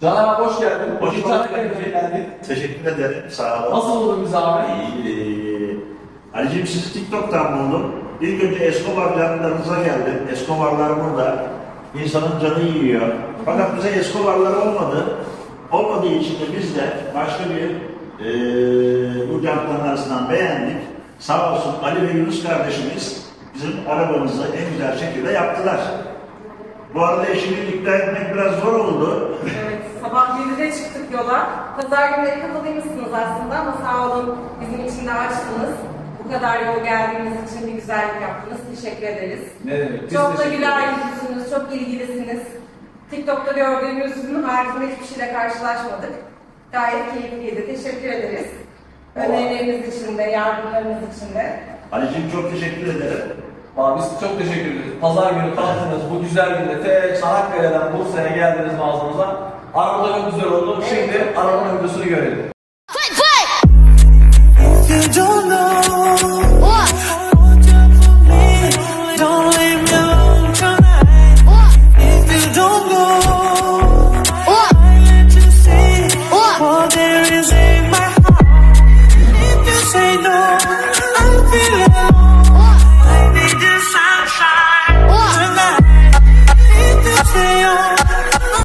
Can abi hoş geldin. Hoş bulduk. Geldik. Teşekkür ederim. Sağ olun. Nasıl buldun bizi abi? İyi. Ee, Ali'cim sizi TikTok'tan buldum. İlk önce Escobar canlılarınıza geldim. Escobarlar burada. İnsanın canı yiyor. Fakat bize Escobarlar olmadı. Olmadığı için de biz de başka bir eee bu canlıların arasından beğendik. Sağ olsun Ali ve Yunus kardeşimiz bizim arabamızı en güzel şekilde yaptılar. Bu arada eşimi ikna etmek biraz zor oldu. Evet, sabah 7'de çıktık yola. Pazar günleri kapalıymışsınız aslında ama sağ olun bizim için de açtınız. Bu kadar yol geldiğiniz için bir güzellik yaptınız. Teşekkür ederiz. Ne demek? Biz çok da teşekkür güler ederiz. yüzlüsünüz, çok ilgilisiniz. TikTok'ta gördüğümüzün haricinde hiçbir şeyle karşılaşmadık. Gayet keyifliydi. Teşekkür ederiz. Önerileriniz için de, yardımlarınız için de. Ali'cim çok teşekkür ederim. Abi biz çok teşekkür ederiz. Pazar günü kalktınız bu güzel günde te Çanakkale'den Bursa'ya geldiniz mağazamıza. Araba da çok güzel oldu. Şimdi arabanın videosunu görelim.